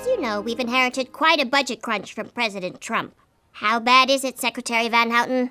As you know, we've inherited quite a budget crunch from President Trump. How bad is it, Secretary Van Houten?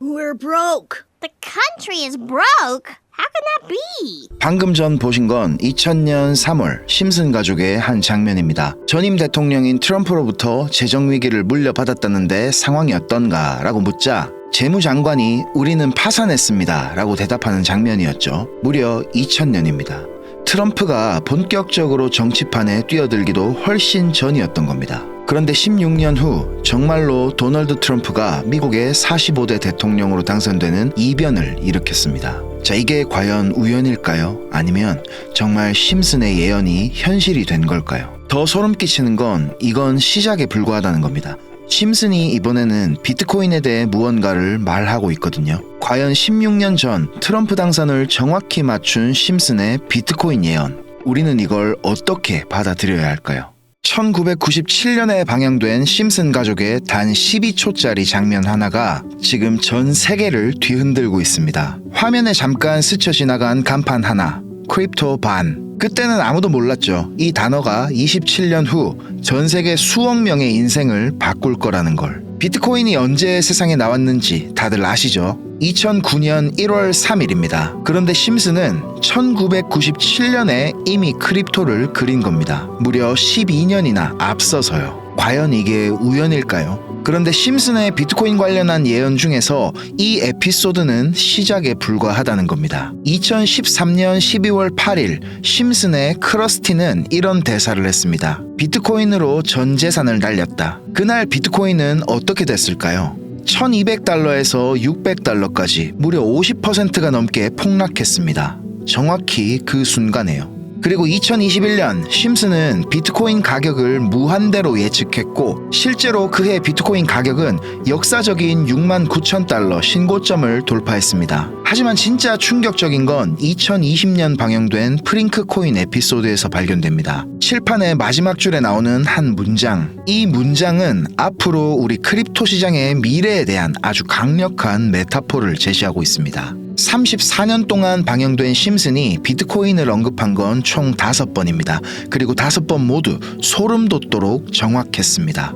We're broke. The country is broke. How can that be? 방금 전 보신 건 2000년 3월 심슨 가족의 한 장면입니다. 전임 대통령인 트럼프로부터 재정 위기를 물려받았다는데 상황이 어떤가라고 묻자 재무장관이 우리는 파산했습니다 라고 대답하는 장면이었죠. 무려 2000년입니다. 트럼프가 본격적으로 정치판에 뛰어들기도 훨씬 전이었던 겁니다. 그런데 16년 후 정말로 도널드 트럼프가 미국의 45대 대통령으로 당선되는 이변을 일으켰습니다. 자, 이게 과연 우연일까요? 아니면 정말 심슨의 예언이 현실이 된 걸까요? 더 소름 끼치는 건 이건 시작에 불과하다는 겁니다. 심슨이 이번에는 비트코인에 대해 무언가를 말하고 있거든요. 과연 16년 전 트럼프 당선을 정확히 맞춘 심슨의 비트코인 예언. 우리는 이걸 어떻게 받아들여야 할까요? 1997년에 방영된 심슨 가족의 단 12초짜리 장면 하나가 지금 전 세계를 뒤흔들고 있습니다. 화면에 잠깐 스쳐 지나간 간판 하나, 크립토 반. 그때는 아무도 몰랐죠. 이 단어가 27년 후 전 세계 수억 명의 인생을 바꿀 거라는 걸. 비트코인이 언제 세상에 나왔는지 다들 아시죠? 2009년 1월 3일입니다. 그런데 심슨은 1997년에 이미 크립토를 그린 겁니다. 무려 12년이나 앞서서요. 과연 이게 우연일까요? 그런데 심슨의 비트코인 관련한 예언 중에서 이 에피소드는 시작에 불과하다는 겁니다. 2013년 12월 8일 심슨의 크러스티는 이런 대사를 했습니다. 비트코인으로 전 재산을 날렸다. 그날 비트코인은 어떻게 됐을까요? 1200달러에서 600달러까지 무려 50%가 넘게 폭락했습니다. 정확히 그 순간에요. 그리고 2021년 심슨은 비트코인 가격을 무한대로 예측했고 실제로 그해 비트코인 가격은 역사적인 6만 9천 달러 신고점을 돌파했습니다. 하지만 진짜 충격적인 건 2020년 방영된 프링크 코인 에피소드에서 발견됩니다. 칠판의 마지막 줄에 나오는 한 문장. 이 문장은 앞으로 우리 크립토 시장의 미래에 대한 아주 강력한 메타포를 제시하고 있습니다. 34년 동안 방영된 심슨이 비트코인을 언급한 건 총 5번입니다. 그리고 5번 모두 소름 돋도록 정확했습니다.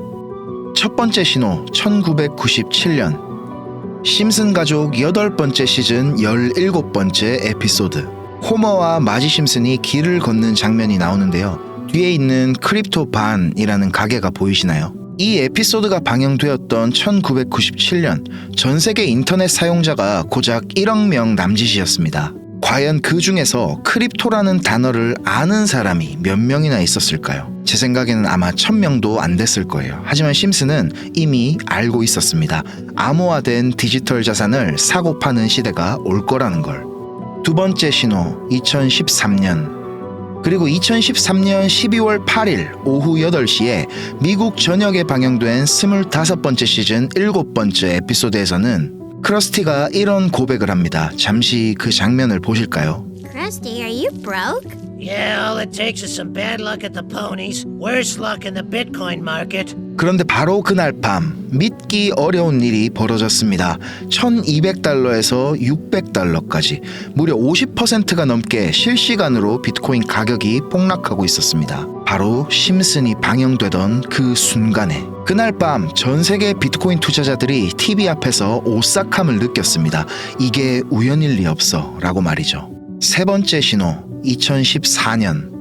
첫 번째 신호 1997년 심슨 가족 여덟 번째 시즌 17번째 에피소드 호머와 마지 심슨이 길을 걷는 장면이 나오는데요. 뒤에 있는 크립토 반이라는 가게가 보이시나요? 이 에피소드가 방영되었던 1997년 전 세계 인터넷 사용자가 고작 1억 명 남짓이었습니다. 과연 그 중에서 크립토라는 단어를 아는 사람이 몇 명이나 있었을까요? 제 생각에는 아마 천 명도 안 됐을 거예요. 하지만 심슨은 이미 알고 있었습니다. 암호화된 디지털 자산을 사고 파는 시대가 올 거라는 걸. 두 번째 신호 2013년 그리고 2013년 12월 8일 오후 8시에 미국 전역에 방영된 25번째 시즌 7번째 에피소드에서는 크러스티가 이런 고백을 합니다. 잠시 그 장면을 보실까요? Krusty, are you broke? Yeah, all it takes is some bad luck at the ponies, worse luck in the Bitcoin market. 그런데 바로 그날 밤 믿기 어려운 일이 벌어졌습니다. 1200달러에서 600달러까지 무려 50%가 넘게 실시간으로 비트코인 가격이 폭락하고 있었습니다. 바로 심슨이 방영되던 그 순간에 그날 밤 전 세계 비트코인 투자자들이 TV 앞에서 오싹함을 느꼈습니다. 이게 우연일 리 없어 라고 말이죠. 세 번째 신호 2014년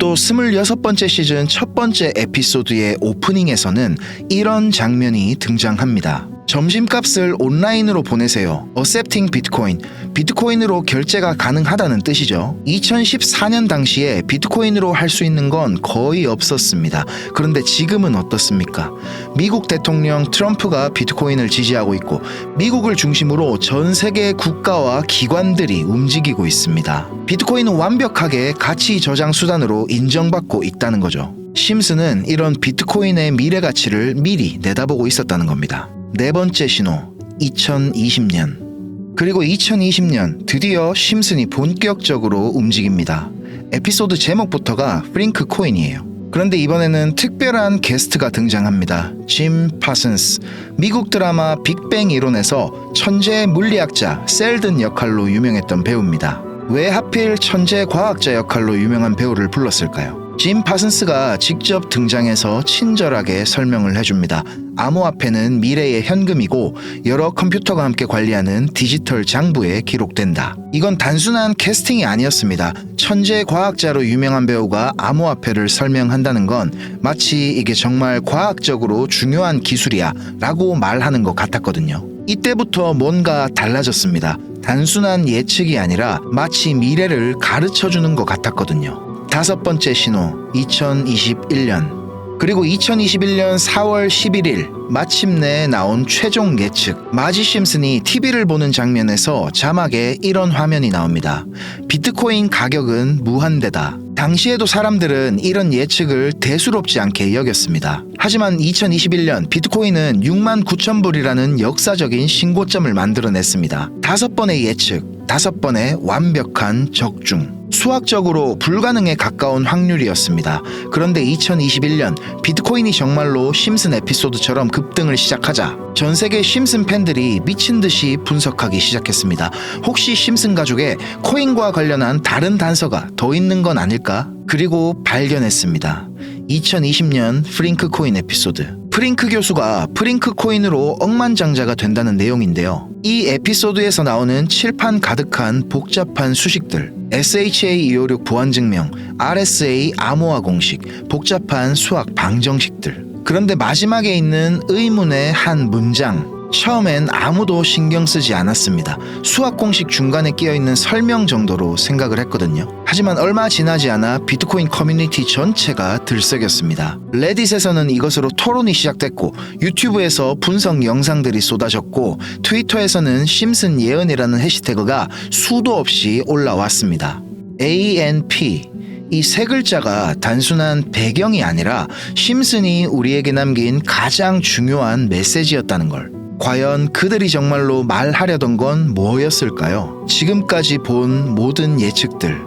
또 26번째 시즌 첫 번째 에피소드의 오프닝에서는 이런 장면이 등장합니다. 점심값을 온라인으로 보내세요. Accepting Bitcoin. 비트코인으로 결제가 가능하다는 뜻이죠. 2014년 당시에 비트코인으로 할 수 있는 건 거의 없었습니다. 그런데 지금은 어떻습니까? 미국 대통령 트럼프가 비트코인을 지지하고 있고 미국을 중심으로 전 세계 국가와 기관들이 움직이고 있습니다. 비트코인은 완벽하게 가치 저장 수단으로 인정받고 있다는 거죠. 심슨은 이런 비트코인의 미래 가치를 미리 내다보고 있었다는 겁니다. 네 번째 신호 2020년 그리고 2020년 드디어 심슨이 본격적으로 움직입니다. 에피소드 제목부터가 프링크 코인이에요. 그런데 이번에는 특별한 게스트가 등장합니다. 짐 파슨스. 미국 드라마 빅뱅 이론에서 천재 물리학자 셀든 역할로 유명했던 배우입니다. 왜 하필 천재 과학자 역할로 유명한 배우를 불렀을까요? 짐 파슨스가 직접 등장해서 친절하게 설명을 해줍니다. 암호화폐는 미래의 현금이고 여러 컴퓨터가 함께 관리하는 디지털 장부에 기록된다. 이건 단순한 캐스팅이 아니었습니다. 천재 과학자로 유명한 배우가 암호화폐를 설명한다는 건 마치 이게 정말 과학적으로 중요한 기술이야 라고 말하는 것 같았거든요. 이때부터 뭔가 달라졌습니다. 단순한 예측이 아니라 마치 미래를 가르쳐 주는 것 같았거든요. 다섯 번째 신호, 2021년. 그리고 2021년 4월 11일 마침내 나온 최종 예측 마지 심슨이 TV를 보는 장면에서 자막에 이런 화면이 나옵니다. 비트코인 가격은 무한대다. 당시에도 사람들은 이런 예측을 대수롭지 않게 여겼습니다. 하지만 2021년 비트코인은 6만 9천 불이라는 역사적인 신고점을 만들어냈습니다. 다섯 번의 예측, 다섯 번의 완벽한 적중. 수학적으로 불가능에 가까운 확률이었습니다. 그런데 2021년 비트코인이 정말로 심슨 에피소드처럼 급등을 시작하자 전 세계 심슨 팬들이 미친 듯이 분석하기 시작했습니다. 혹시 심슨 가족에 코인과 관련한 다른 단서가 더 있는 건 아닐까? 그리고 발견했습니다. 2020년 프링크 코인 에피소드. 프링크 교수가 프링크 코인으로 억만장자가 된다는 내용인데요. 이 에피소드에서 나오는 칠판 가득한 복잡한 수식들, SHA256 보안증명, RSA 암호화 공식, 복잡한 수학 방정식들. 그런데 마지막에 있는 의문의 한 문장, 처음엔 아무도 신경 쓰지 않았습니다. 수학 공식 중간에 끼어 있는 설명 정도로 생각을 했거든요. 하지만 얼마 지나지 않아 비트코인 커뮤니티 전체가 들썩였습니다. 레딧에서는 이것으로 토론이 시작됐고 유튜브에서 분석 영상들이 쏟아졌고 트위터에서는 심슨 예언이라는 해시태그가 수도 없이 올라왔습니다. ANP 이세 글자가 단순한 배경이 아니라 심슨이 우리에게 남긴 가장 중요한 메시지였다는 걸. 과연 그들이 정말로 말하려던 건 뭐였을까요? 지금까지 본 모든 예측들,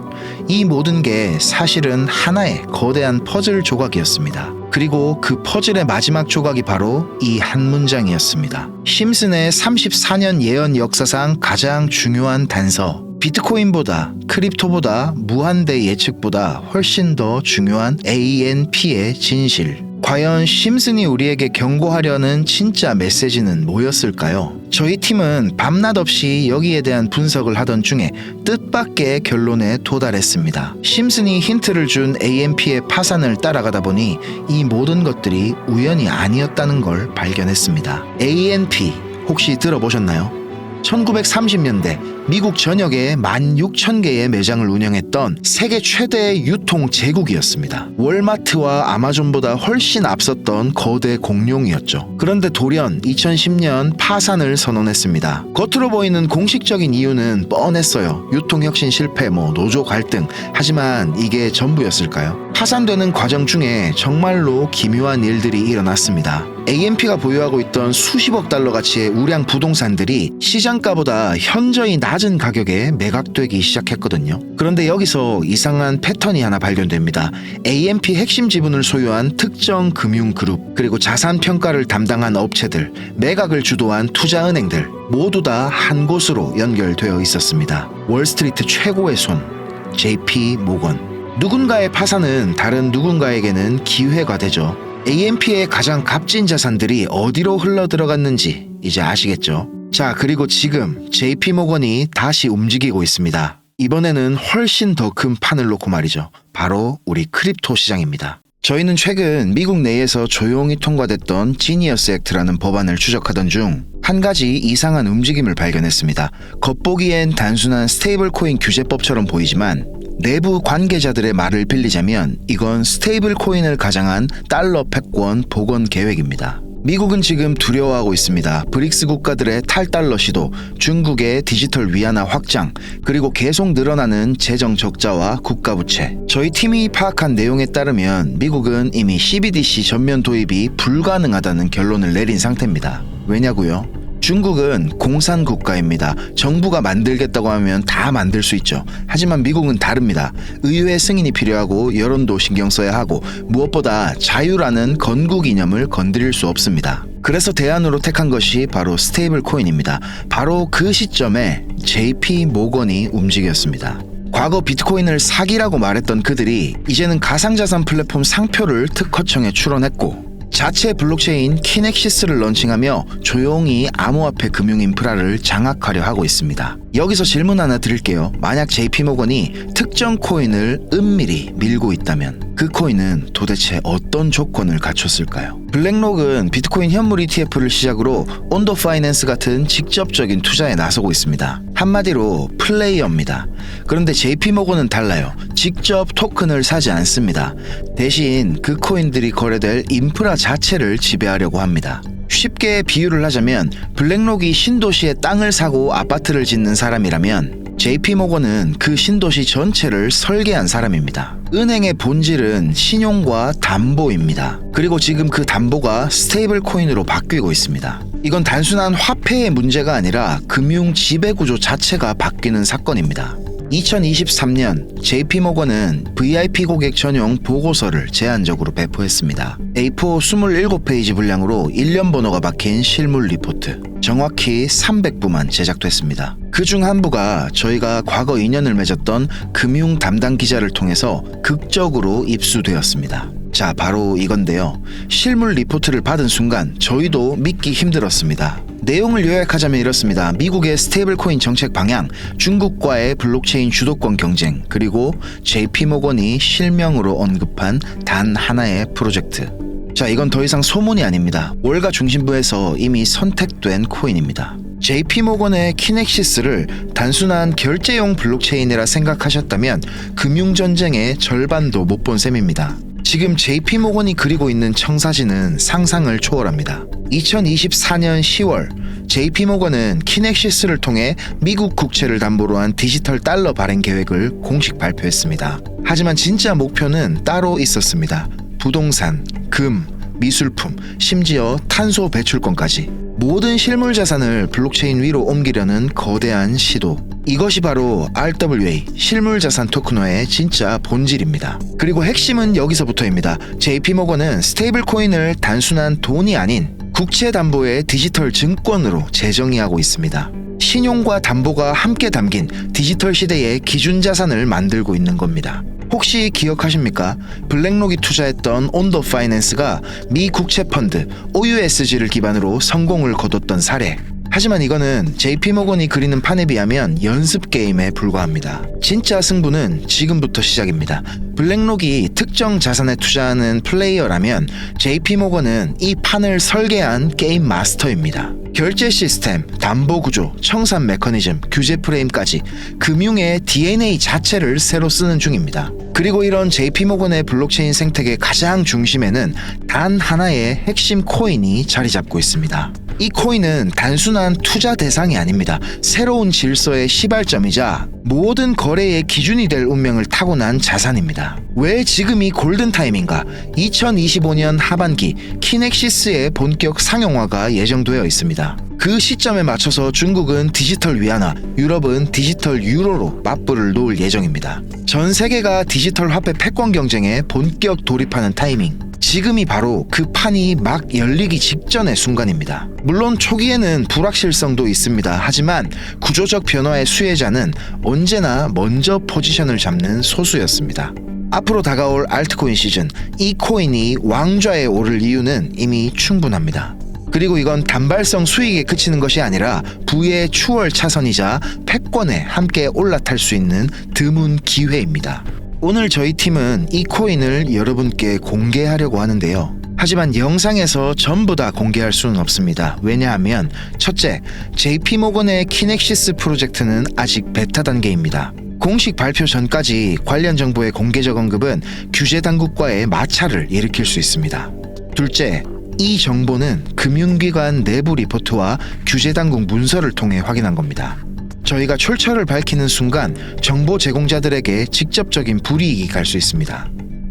이 모든 게 사실은 하나의 거대한 퍼즐 조각이었습니다. 그리고 그 퍼즐의 마지막 조각이 바로 이 한 문장이었습니다. 심슨의 34년 예언 역사상 가장 중요한 단서. 비트코인보다 크립토보다 무한대 예측보다 훨씬 더 중요한 ANP의 진실. 과연 심슨이 우리에게 경고하려는 진짜 메시지는 뭐였을까요? 저희 팀은 밤낮 없이 여기에 대한 분석을 하던 중에 뜻밖의 결론에 도달했습니다. 심슨이 힌트를 준 AMP의 파산을 따라가다 보니 이 모든 것들이 우연이 아니었다는 걸 발견했습니다. ANP 혹시 들어보셨나요? 1930년대 미국 전역에 16,000개의 매장을 운영했던 세계 최대의 유통 제국이었습니다. 월마트와 아마존보다 훨씬 앞섰던 거대 공룡이었죠. 그런데 돌연 2010년 파산을 선언했습니다. 겉으로 보이는 공식적인 이유는 뻔했어요. 유통혁신 실패, 뭐 노조 갈등. 하지만 이게 전부였을까요? 파산되는 과정 중에 정말로 기묘한 일들이 일어났습니다. AMP가 보유하고 있던 수십억 달러 가치의 우량 부동산들이 시장가보다 현저히 낮은 가격에 매각되기 시작했거든요. 그런데 여기서 이상한 패턴이 하나 발견됩니다. AMP 핵심 지분을 소유한 특정 금융그룹, 그리고 자산 평가를 담당한 업체들, 매각을 주도한 투자은행들, 모두 다 한 곳으로 연결되어 있었습니다. 월스트리트 최고의 손, JP 모건. 누군가의 파산은 다른 누군가에게는 기회가 되죠. AMP의 가장 값진 자산들이 어디로 흘러 들어갔는지 이제 아시겠죠? 자, 그리고 지금 JP 모건이 다시 움직이고 있습니다. 이번에는 훨씬 더 큰 판을 놓고 말이죠. 바로 우리 크립토 시장입니다. 저희는 최근 미국 내에서 조용히 통과됐던 지니어스 액트라는 법안을 추적하던 중 한 가지 이상한 움직임을 발견했습니다. 겉보기엔 단순한 스테이블 코인 규제법처럼 보이지만 내부 관계자들의 말을 빌리자면 이건 스테이블 코인을 가장한 달러 패권 복원 계획입니다. 미국은 지금 두려워하고 있습니다. 브릭스 국가들의 탈달러 시도, 중국의 디지털 위안화 확장, 그리고 계속 늘어나는 재정 적자와 국가 부채. 저희 팀이 파악한 내용에 따르면 미국은 이미 CBDC 전면 도입이 불가능하다는 결론을 내린 상태입니다. 왜냐고요? 중국은 공산 국가입니다. 정부가 만들겠다고 하면 다 만들 수 있죠. 하지만 미국은 다릅니다. 의회 승인이 필요하고 여론도 신경 써야 하고 무엇보다 자유라는 건국 이념을 건드릴 수 없습니다. 그래서 대안으로 택한 것이 바로 스테이블 코인입니다. 바로 그 시점에 JP 모건이 움직였습니다. 과거 비트코인을 사기라고 말했던 그들이 이제는 가상자산 플랫폼 상표를 특허청에 출원했고 자체 블록체인 키넥시스를 런칭하며 조용히 암호화폐 금융 인프라를 장악하려 하고 있습니다. 여기서 질문 하나 드릴게요. 만약 JP모건이 특정 코인을 은밀히 밀고 있다면 그 코인은 도대체 어떤 조건을 갖췄을까요? 블랙록은 비트코인 현물 ETF를 시작으로 온도 파이낸스 같은 직접적인 투자에 나서고 있습니다. 한마디로 플레이어입니다. 그런데 JP모건은 달라요. 직접 토큰을 사지 않습니다. 대신 그 코인들이 거래될 인프라 자체를 지배하려고 합니다. 쉽게 비유를 하자면 블랙록이 신도시에 땅을 사고 아파트를 짓는 사람이라면 JP모건은 그 신도시 전체를 설계한 사람입니다. 은행의 본질은 신용과 담보입니다. 그리고 지금 그 담보가 스테이블 코인으로 바뀌고 있습니다. 이건 단순한 화폐의 문제가 아니라 금융 지배 구조 자체가 바뀌는 사건입니다. 2023년 JP모건은 VIP 고객 전용 보고서를 제한적으로 배포했습니다. A4 27페이지 분량으로 1년 번호가 박힌 실물 리포트. 정확히 300부만 제작됐습니다. 그 중 한 부가 저희가 과거 인연을 맺었던 금융 담당 기자를 통해서 극적으로 입수되었습니다. 자, 바로 이건데요. 실물 리포트를 받은 순간 저희도 믿기 힘들었습니다. 내용을 요약하자면 이렇습니다. 미국의 스테이블 코인 정책 방향, 중국과의 블록체인 주도권 경쟁, 그리고 JP모건이 실명으로 언급한 단 하나의 프로젝트. 자, 이건 더 이상 소문이 아닙니다. 월가 중심부에서 이미 선택된 코인입니다. JP모건의 키넥시스를 단순한 결제용 블록체인이라 생각하셨다면 금융 전쟁의 절반도 못 본 셈입니다. 지금 JP모건이 그리고 있는 청사진은 상상을 초월합니다. 2024년 10월 JP모건은 키넥시스를 통해 미국 국채를 담보로 한 디지털 달러 발행 계획을 공식 발표했습니다. 하지만 진짜 목표는 따로 있었습니다. 부동산, 금, 미술품, 심지어 탄소 배출권까지 모든 실물 자산을 블록체인 위로 옮기려는 거대한 시도. 이것이 바로 RWA 실물 자산 토큰화의 진짜 본질입니다. 그리고 핵심은 여기서부터입니다. JP모건은 스테이블 코인을 단순한 돈이 아닌 국채 담보의 디지털 증권으로 재정의하고 있습니다. 신용과 담보가 함께 담긴 디지털 시대의 기준 자산을 만들고 있는 겁니다. 혹시 기억하십니까? 블랙록이 투자했던 온더 파이낸스가 미 국채 펀드 OUSG를 기반으로 성공을 거뒀던 사례. 하지만 이거는 JP모건이 그리는 판에 비하면 연습 게임에 불과합니다. 진짜 승부는 지금부터 시작입니다. 블랙록이 특정 자산에 투자하는 플레이어라면 JP모건은 이 판을 설계한 게임 마스터입니다. 결제 시스템, 담보 구조, 청산 메커니즘, 규제 프레임까지 금융의 DNA 자체를 새로 쓰는 중입니다. 그리고 이런 JP모건의 블록체인 생태계 가장 중심에는 단 하나의 핵심 코인이 자리 잡고 있습니다. 이 코인은 단순한 투자 대상이 아닙니다. 새로운 질서의 시발점이자 모든 거래의 기준이 될 운명을 타고난 자산입니다. 왜 지금이 골든타임인가? 2025년 하반기 키넥시스의 본격 상용화가 예정되어 있습니다. 그 시점에 맞춰서 중국은 디지털 위안화, 유럽은 디지털 유로로 맞불을 놓을 예정입니다. 전 세계가 디지털 화폐 패권 경쟁에 본격 돌입하는 타이밍. 지금이 바로 그 판이 막 열리기 직전의 순간입니다. 물론 초기에는 불확실성도 있습니다. 하지만 구조적 변화의 수혜자는 언제나 먼저 포지션을 잡는 소수였습니다. 앞으로 다가올 알트코인 시즌, 이 코인이 왕좌에 오를 이유는 이미 충분합니다. 그리고 이건 단발성 수익에 그치는 것이 아니라 부의 추월 차선이자 패권에 함께 올라탈 수 있는 드문 기회입니다. 오늘 저희 팀은 이 코인을 여러분께 공개하려고 하는데요. 하지만 영상에서 전부 다 공개할 수는 없습니다. 왜냐하면 첫째, JP모건의 키넥시스 프로젝트는 아직 베타 단계입니다. 공식 발표 전까지 관련 정보의 공개적 언급은 규제 당국과의 마찰을 일으킬 수 있습니다. 둘째, 이 정보는 금융기관 내부 리포트와 규제 당국 문서를 통해 확인한 겁니다. 저희가 출처를 밝히는 순간 정보 제공자들에게 직접적인 불이익이 갈 수 있습니다.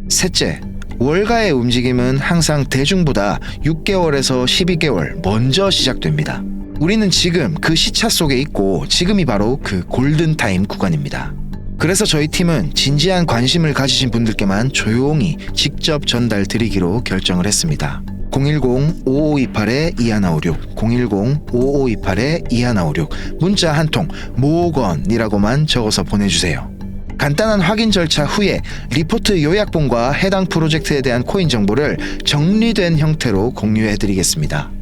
셋째, 월가의 움직임은 항상 대중보다 6개월에서 12개월 먼저 시작됩니다. 우리는 지금 그 시차 속에 있고 지금이 바로 그 골든타임 구간입니다. 그래서 저희 팀은 진지한 관심을 가지신 분들께만 조용히 직접 전달 드리기로 결정을 했습니다. 010-5528-2156, 010-5528-2156, 문자 한 통, 모건이라고만 적어서 보내주세요. 간단한 확인 절차 후에 리포트 요약본과 해당 프로젝트에 대한 코인 정보를 정리된 형태로 공유해 드리겠습니다.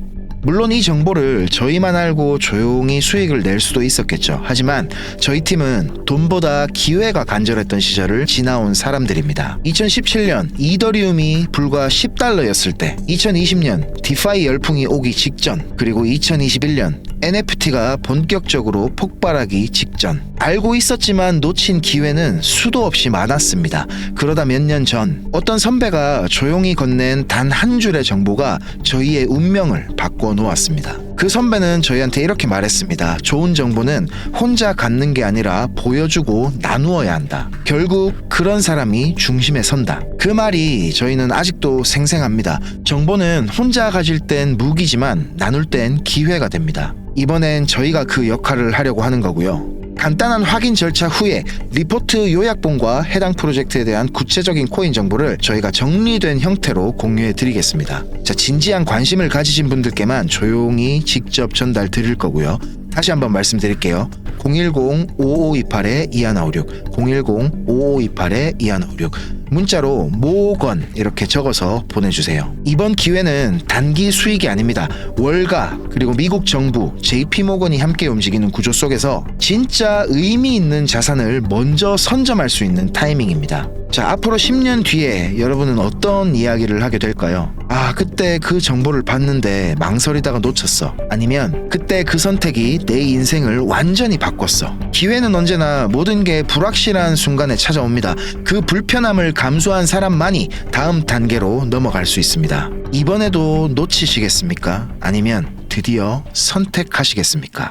물론 이 정보를 저희만 알고 조용히 수익을 낼 수도 있었겠죠. 하지만 저희 팀은 돈보다 기회가 간절했던 시절을 지나온 사람들입니다. 2017년 이더리움이 불과 10달러였을 때, 2020년 디파이 열풍이 오기 직전, 그리고 2021년 NFT가 본격적으로 폭발하기 직전. 알고 있었지만 놓친 기회는 수도 없이 많았습니다. 그러다 몇 년 전 어떤 선배가 조용히 건넨 단 한 줄의 정보가 저희의 운명을 바꿔 놓았습니다. 그 선배는 저희한테 이렇게 말했습니다. 좋은 정보는 혼자 갖는 게 아니라 보여주고 나누어야 한다. 결국 그런 사람이 중심에 선다. 그 말이 저희는 아직도 생생합니다. 정보는 혼자 가질 땐 무기지만 나눌 땐 기회가 됩니다. 이번엔 저희가 그 역할을 하려고 하는 거고요. 간단한 확인 절차 후에 리포트 요약본과 해당 프로젝트에 대한 구체적인 코인 정보를 저희가 정리된 형태로 공유해 드리겠습니다. 자, 진지한 관심을 가지신 분들께만 조용히 직접 전달 드릴 거고요. 다시 한번 말씀드릴게요. 010-5528-2156, 010-5528-2156. 문자로 모건 이렇게 적어서 보내주세요. 이번 기회는 단기 수익이 아닙니다. 월가 그리고 미국 정부 JP모건이 함께 움직이는 구조 속에서 진짜 의미 있는 자산을 먼저 선점할 수 있는 타이밍입니다. 자 앞으로 10년 뒤에 여러분은 어떤 이야기를 하게 될까요? 아 그때 그 정보를 봤는데 망설이다가 놓쳤어. 아니면 그때 그 선택이 내 인생을 완전히 바꿨어. 기회는 언제나 모든 게 불확실한 순간에 찾아옵니다. 그 불편함을 감수한 사람만이 다음 단계로 넘어갈 수 있습니다. 이번에도 놓치시겠습니까? 아니면 드디어 선택하시겠습니까?